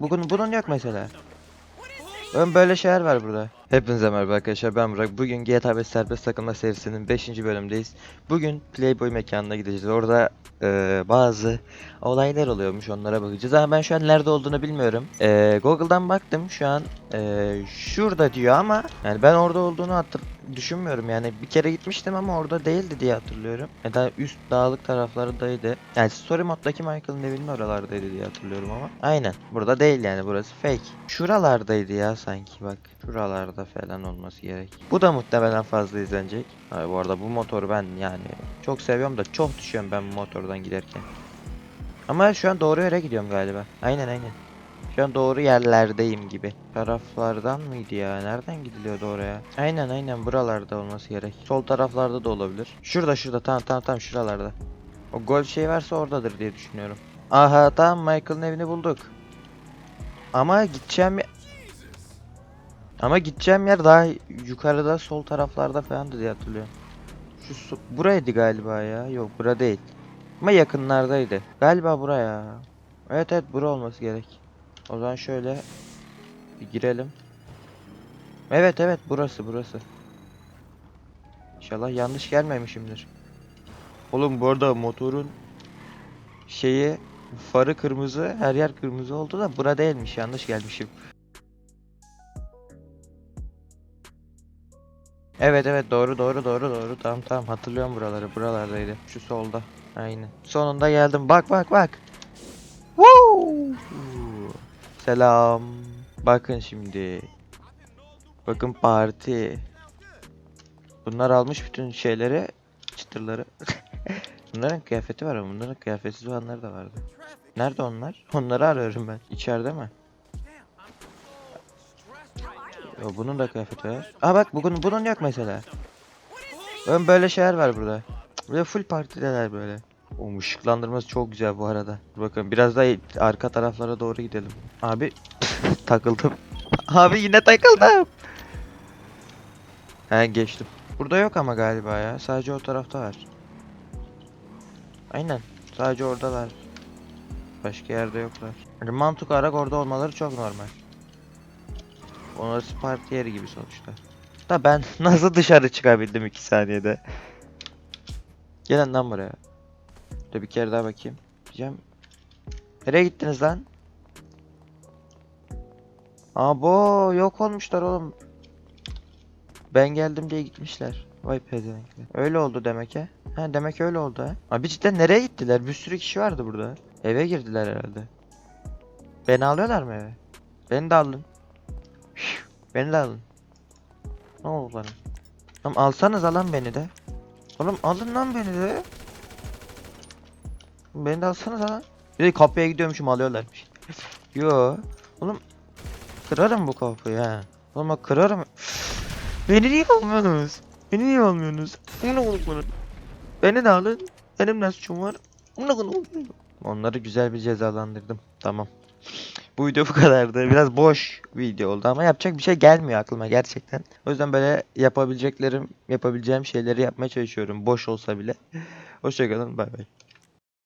Bugün bunun yok mesela. Ön böyle şeyler var burada. Hepinize merhaba arkadaşlar ben Burak. Bugün GTA 5 Serbest Takılma serisinin 5. bölümündeyiz. Bugün Playboy mekanına gideceğiz. Orada eee, bazı olaylar oluyormuş onlara bakacağız. Ama ben şu an nerede olduğunu bilmiyorum. Eee, Google'dan baktım şu an eee, şurada diyor ama yani ben orada olduğunu hatır düşünmüyorum yani bir kere gitmiştim ama orada değildi diye hatırlıyorum. Ya da üst dağlık taraflarındaydı. Yani story moddaki Michael'ın evinin oralardaydı diye hatırlıyorum ama. Aynen. Burada değil yani burası fake. Şuralardaydı ya sanki bak. Şuralarda falan olması gerek. Bu da muhtemelen fazla izlenecek. Ay bu arada bu motoru ben yani çok seviyorum da çok düşüyorum ben bu motordan giderken. Ama şu an doğru yere gidiyorum galiba. Aynen aynen. Şu an doğru yerlerdeyim gibi. Taraflardan mıydı ya? Nereden gidiliyordu oraya? Aynen aynen buralarda olması gerek. Sol taraflarda da olabilir. Şurada şurada tamam tamam tamam şuralarda. O golf şey varsa oradadır diye düşünüyorum. Aha tamam Michael'ın evini bulduk. Ama gideceğim Ama gideceğim yer daha yukarıda sol taraflarda falandı diye hatırlıyorum. Şu su- buraydı galiba ya. Yok bura değil. Ama yakınlardaydı. Galiba buraya. Evet evet bura olması gerek. O zaman şöyle bir girelim. Evet evet burası burası. İnşallah yanlış gelmemişimdir. Oğlum bu arada motorun şeyi farı kırmızı her yer kırmızı oldu da bura değilmiş yanlış gelmişim. Evet evet. Doğru doğru doğru doğru. Tamam tamam. Hatırlıyorum buraları. Buralardaydı. Şu solda. Aynen. Sonunda geldim. Bak bak bak. Woo! Selam. Bakın şimdi. Bakın parti. Bunlar almış bütün şeyleri. Çıtırları. Bunların kıyafeti var ama bunların kıyafetsiz olanları da vardı. Nerede onlar? Onları arıyorum ben. İçeride mi Yo, bunun da kıyafeti var. Aa bak bugün bunun yok mesela. Ön böyle şeyler var burada. Böyle full partideler böyle. O ışıklandırması çok güzel bu arada. Bakın biraz daha arka taraflara doğru gidelim. Abi takıldım. Abi yine takıldım. He geçtim. Burada yok ama galiba ya. Sadece o tarafta var. Aynen. Sadece oradalar. Başka yerde yoklar. Yani mantık olarak orada olmaları çok normal. Orası parti yeri gibi sonuçta. Da ben nasıl dışarı çıkabildim 2 saniyede? Gelin lan buraya. Dur bir kere daha bakayım. Diyeceğim. Nereye gittiniz lan? Abo yok olmuşlar oğlum. Ben geldim diye gitmişler. Vay pezevenkler. Öyle oldu demek he. Ha demek öyle oldu ha. Abi cidden nereye gittiler? Bir sürü kişi vardı burada. Eve girdiler herhalde. Beni alıyorlar mı eve? Beni de alın. Beni de alın. Ne oldu bana? Tamam alsanız alan beni de. Oğlum alın lan beni de. Beni de alsanız lan. Bir de kapıya gidiyormuşum alıyorlarmış. Yo. Oğlum kırarım bu kapıyı ha. Oğlum bak kırarım. Beni niye almıyorsunuz? Beni niye almıyorsunuz? Bunu unutmayın. Beni de alın. Benim ne suçum var? Bunu. Onları güzel bir cezalandırdım. Tamam. Bu video bu kadardı. Biraz boş video oldu ama yapacak bir şey gelmiyor aklıma gerçekten. O yüzden böyle yapabileceklerim, yapabileceğim şeyleri yapmaya çalışıyorum. Boş olsa bile. Hoşçakalın. Bay bay.